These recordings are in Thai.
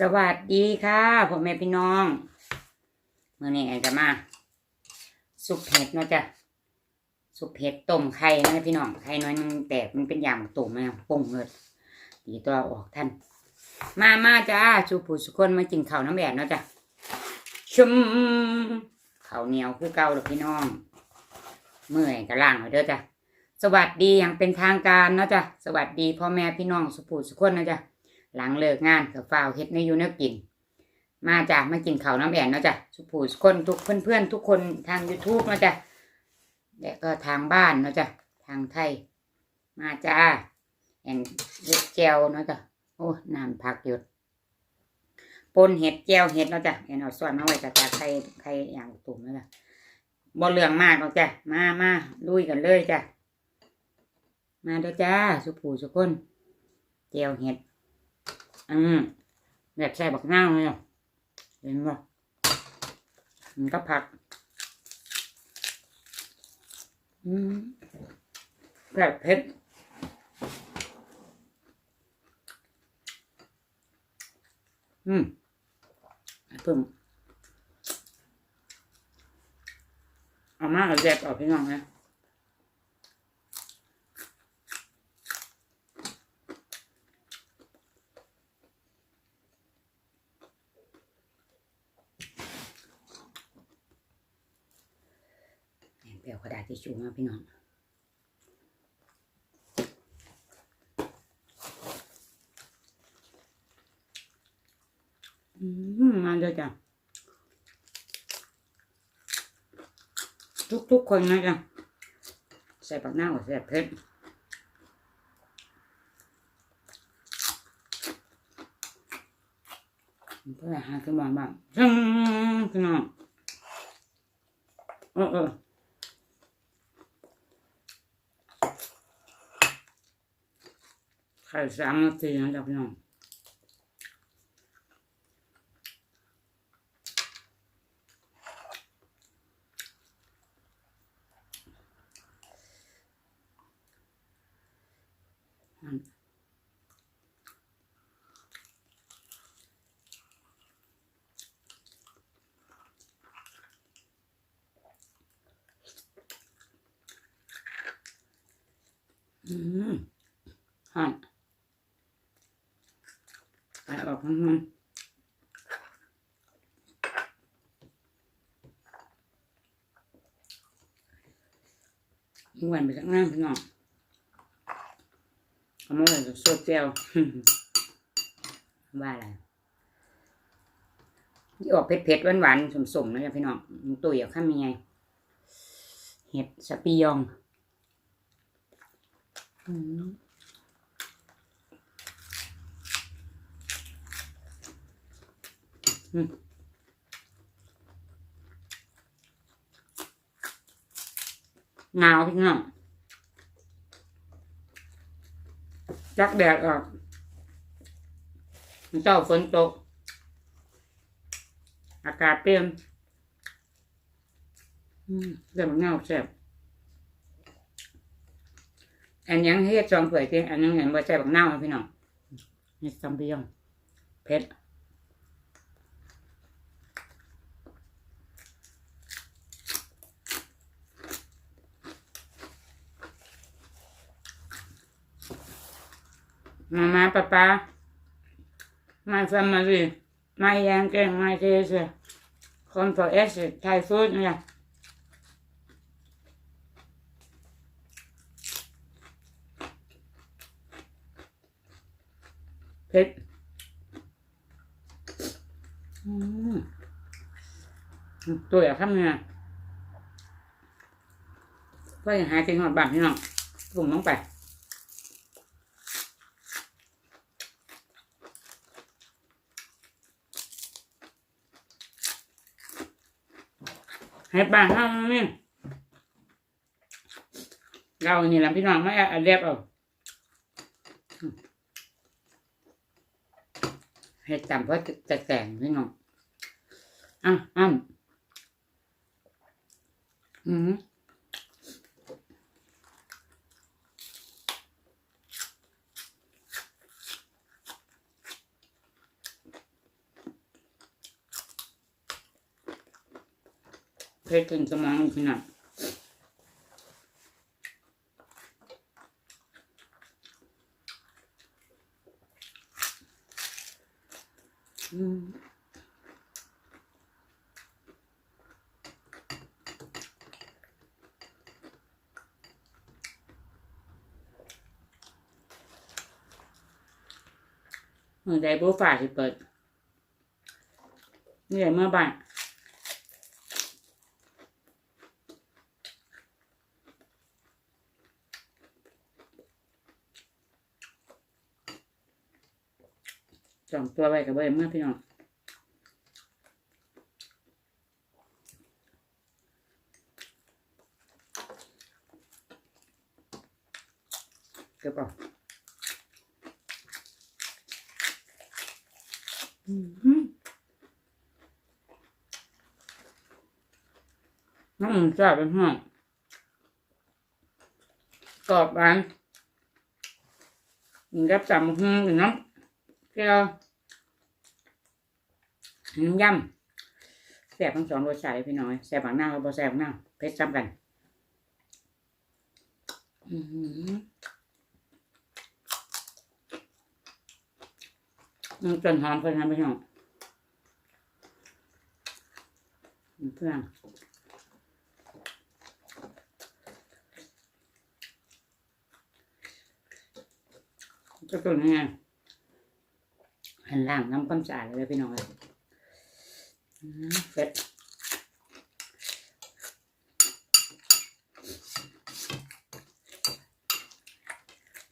สวัสดีค่ะพ่อแม่พี่น้องเมื่อนี้ไอ้จะมาซุปเห็ดเนาะจ้ะซุปเห็ดต้มไข่นะพี่น้องไข่น้อยนึงแตกมันเป็นอย่างตุ่มมันปุ่งเลยดีตัวออกท่าน มามาจ้าชูผู้สุคนมากินข้าน้ำแดดเนาะจ้ะชุมข้าเหนียวคือเก่าเลยพี่น้อง เมื่อยกระล่างเลยเด้อจ้ะสวัสดีอย่างเป็นทางการเนาะจ้ะสวัสดีพ่อแม่พี่น้องสุผู้สุคนเนาะจ้ะ หลังเลิกงานกับฝ้าวเฮ็ดในยูเนกิน มาจ้ะมากินข้าวน้ำแอนเนาะจ้ะสุภูทุกคนทุกเพื่อนๆ ทุกคนทาง YouTube เนาะจ้ะและก็ทางบ้านเนาะจ้ะทางไทย มาจ้าแอนเห็ดแจวเนาะจ้ะโอ้น้ำผักหยุดปนเห็ดแจวเห็ดเนาะจ้ะแอนเอาส่วนมาไว้จ้ะจากไข่ไข่อย่างตุ่มเนาะจ้ะบ่เรื่องมากเนาะจ้ะมามาลุยกันเลยจ้ะมาเด้อจ้าสุภูทุคนแจวเห็ด อืมแบบใส่บักนาวเลยเห็นป่ะมันก็ผัก อืมแบบเผ็ดอืมเพิ่มเอามาเอาแยกออกพี่น้องนะ เปลวกระดาษทิชชู่มาพี่น้องอืมมาเลยจ้ะทุกๆคนนะจ้ะใส่ปักหน้าใส่เพชรเพื่อหาขึ้นมาบ้างซึ่งพี่น้องเออเออ ไข่สามนาทีนะจ๊ะพี่น้องอืมอืมหั่น ไปออกมันมัน อ้วนไปจากน้ำพี่น้องเอามาไว้กับโซเจลว่าอะไรที่ออกเผ็ดๆหวานๆสมๆนะจ๊ะพี่น้องมันตัวอยาข้ามยังไงเห็ดสปียองอืม หนาวพี่น้องจักแดดออกมันเจ้าฝนตก อากาศเปลี่ยนเรื่องเงาแซ่บอันยังเฮ็ดจอมเผยเตียอันยังเห็นว่าแซ่บบักเน่าพี่น้องนี่ซัมเปียงเผ็ด มามาป้าป้า my family my young and my kids come for us Thai food เนี่ยเผ็ดตัวอยากทำเนี่ยก็ยังหาจริงหอดบ้านพี่น้องปรุงลงไป ให้บ้านห้ามนี่เรานี่แหละพี่น้องไม่เอาเรียบเอาเห็ดจำเพราะจะแต่งพี่น้องอะอะอืม เพชรถึงสมองขนาดอืมมือใดบัวฝ่าสิเปิดนี่แหละเมื่อบ่าย สองตัวไว้กับไว้เมื่อพี่น้องเก็บออือหือน้ำมันแซ่บเป็นห้องกรอบหวานกับจำหึ่งหรือน้ำ เกลือน้ำยำแซ่บทั้งสองรสชาติพี่น้อยแซ่บางหน้ากับบแซ่บางหน้าเผ็ดซ้ำกันอื้อหือมันจนหอมเพื่อนนะพี่น้องเพื่อนก็ตัวนี้ไง หันล่างน้ำความสะอาดเลยพี่น้องเลยเสร็จ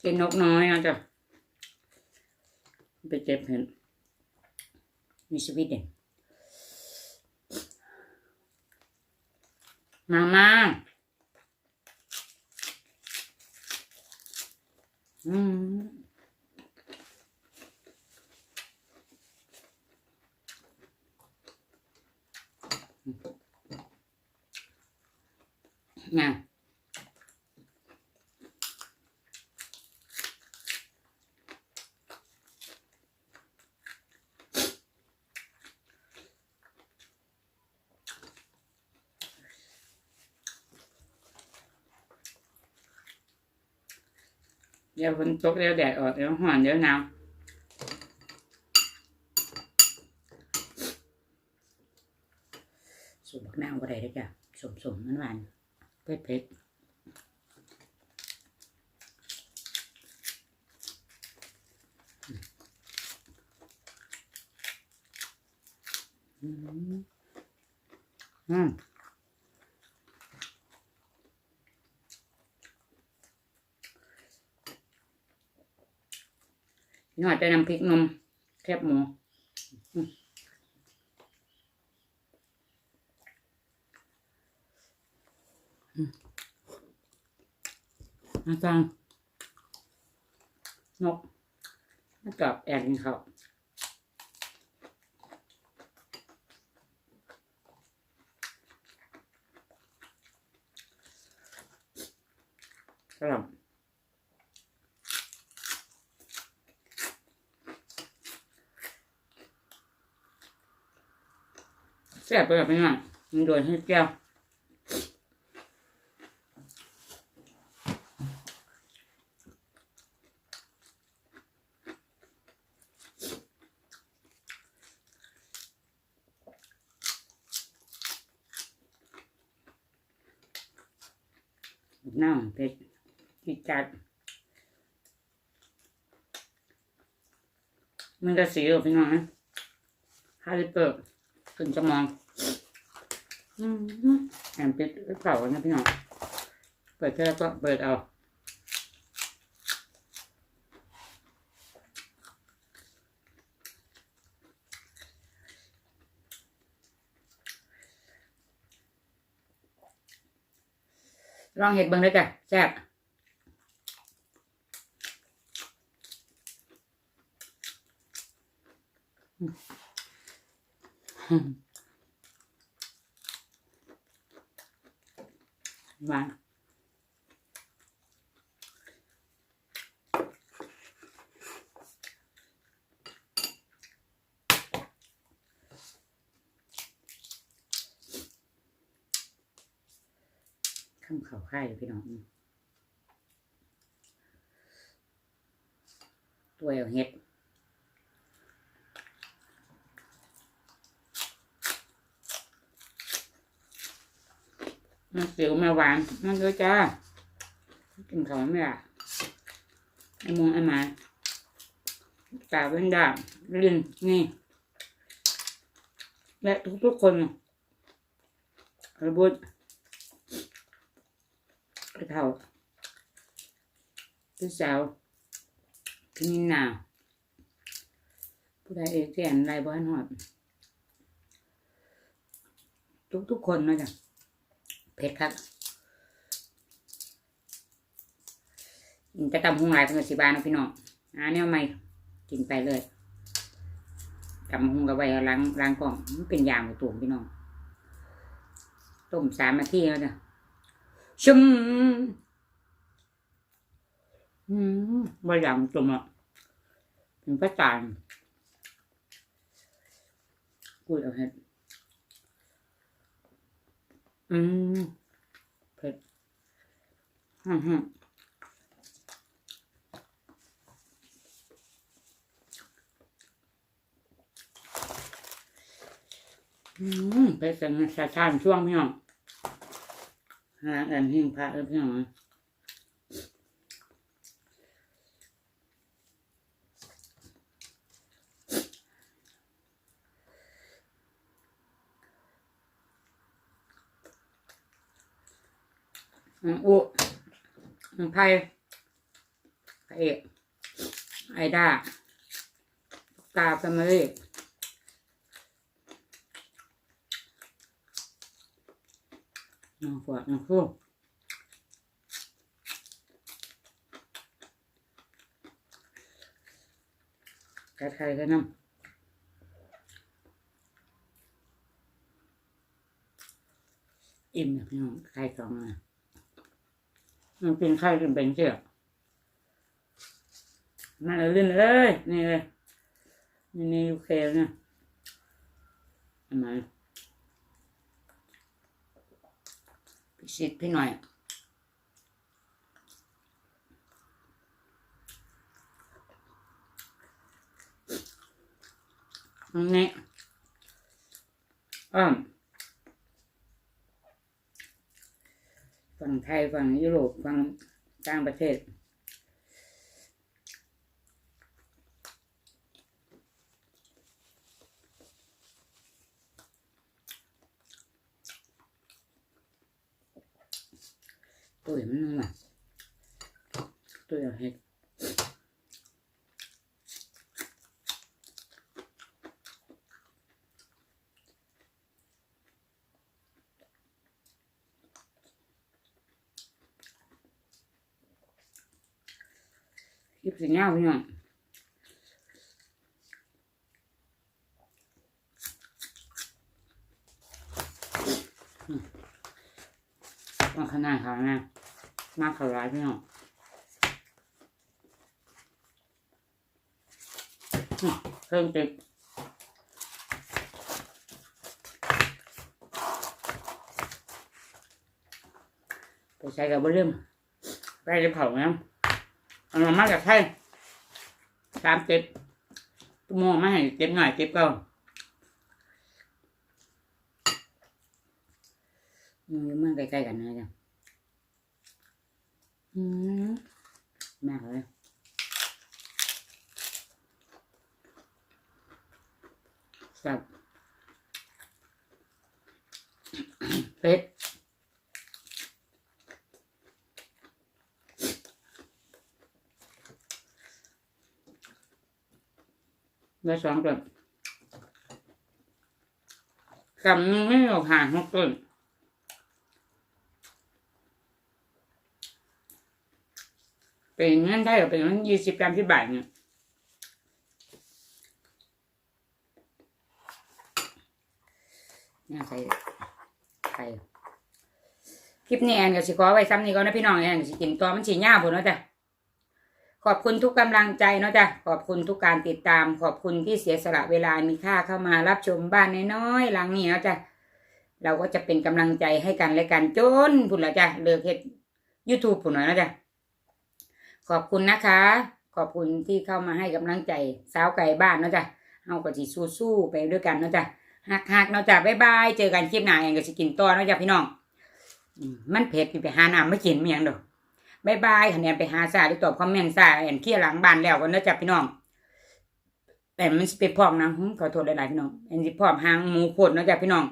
เจ็นนกน้อยนะจ๊ะไปเจ็บเห็นมีสวิตเด่นมามาอืม นะเดี๋ยวฝนตกเดี๋ยวแดดออกเดี๋ยวห่อนเดี๋ยวหนาวสมบักนาวอะไรได้จ้ะสมสมมันหวาน เผ็ดอืมอืมหน่อยจะนำพริกนมแคบหมู อาจารย์นกมาจับแอบกินเขาวกระหล่ำแซ่บไปแบบนี้อะมันโดนให้แก้ว น้ำเผ็ดจิดจัด มันจะสีออกไปหน่อยฮาริเปิดขึ้นจะมองอืมแอมปิดเปล่านะพี่น้อง เปิดแค่ก็เปิดเอา ลองเห็ดเบิ้งด้วยจ้ะแซ่บหวาน ข้ามเขาค่ายอยู่พี่น้องตัวเห็ดมันเสียวมาหวานมันก็จ้ากินเขาไม่ละไอมงไอหมาตาเป็นด่างลินนี่ และทุกๆคนระบุด กระเท่าพี่สาวพี่นินนาผู้ใดเอกแก่นไรบ้านหอด ทุกๆคนนะจ๊ะเผ็ดครับจะตำหุงหลายเป็นสิบาทนะพี่น้องอ่าเนี่ยไม่กินไปเลยตำหุงกับไว้ล้างล้างกล่องมันเป็นยางของตัวพี่น้องต้มสามนาทีแล้วจ้ะ ชุ่มอืมใบยางตุ่มอะเป็นประจานกูดเอาเห็ดอืมเผ็ดอืมฮึอืมเผ็ดจังสะท้านช่วงพี่น้อง หาอันหิ้งพระเพี่น้องนอืมอุอืมไผ่ไผ่เอกไอด้าตาแฟมิลี่ น้องขวดน้องคู่กระไทยกันน้ำอิ่มนะพี่น้องไข่สองอะมันเป็นไข่เป็นเป็นเชือกมาเลยเล่นเลย นี่เลย นี่นี่ยูเคเนี่ยอันไหน สิทธิ์พี่หน่อยอันนี้อ้อมฝั่งไทยฝั่งยุโรปฝั่งต่างประเทศ ตุ่ยมันหนักตุ่ยเห็ดยิปสิเงาพี่น้อมาขนาดเขานะ มากขาร้ายพี่น้องอืมเพิ่มติดไปใช้กับบะเริ่มไปจะเผาน้ำเอามาจากไทยสามเจ็ดตุ้มโมมาให้เจ็บหน่อยเจ็บก่ามือมันใกล้ๆกันนะจ๊ะ อืมมากเลยสับเป็ดได้สองต้นกำนึงไม่ออกห่างหกต้น เป็นเงินไทยก็เป็นเงินยี่สิบสามสิบบาทเนี่ยน่ใส่ไข่คลิปนี้แอนก็สิขอไว้ซ้ำนี้ก่อนนะพี่น้องแอนก็สิกินตัวมันสีหญ้าผมเนาะจ้ะขอบคุณทุกกำลังใจเนาะจ้ะขอบคุณทุกการติดตาม ขอบคุณที่เสียสละเวลามีค่าเข้ามารับชมบ้านน้อยๆหลังนี้เนาะจ้ะเราก็จะเป็นกำลังใจให้กันและกันจนพุ่นละจ้ะเลิกเฮ็ด YouTube พุ่นหน่อยนะจ้ะ ขอบคุณนะคะ ขอบคุณที่เข้ามาให้กำลังใจสาวไก่บ้านเนาะจ้ะเฮาก็สิสู้ๆไปด้วยกันเนาะจ้ะฮักๆเนาะจ้ะบ๊ายบายเจอกันคลิปหน้าเองก็สิกินต่อเนาะจ้ะพี่น้องมันเผ็ดไปหาน้ำไม่กินไม่หยังดอบ๊ายบายคะแนนไปหาซาที่ตอบคอมเมนต์ซาแอนเคลียร์หลังบ้านแล้วกันเนาะจ้ะพี่น้องแต่มันสิไปพร้อมนะขอโทษหลายๆพี่น้องอันสิพร้อมหางหมูโคตรเนาะจ้ะพี่น้อง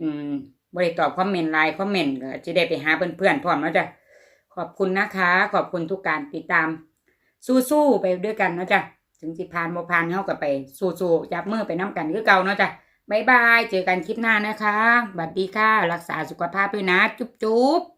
อืมบ่ได้ตอบคอมเมนต์ไลน์คอมเมนต์ก็จะได้ไปหาเพื่อนๆพร้อมเนาะจ้ะ ขอบคุณนะคะ ขอบคุณทุกการติดตาม สู้ๆไปด้วยกันเนาะจ้ะถึงสิพานโมพานเข้ากันไป สู้ๆจับมือไปน้ำกันคือเก่าเนาะจ้ะบายบาย เจอกันคลิปหน้านะคะ บัดดีค่ะ รักษาสุขภาพด้วยนะ จุ๊บๆ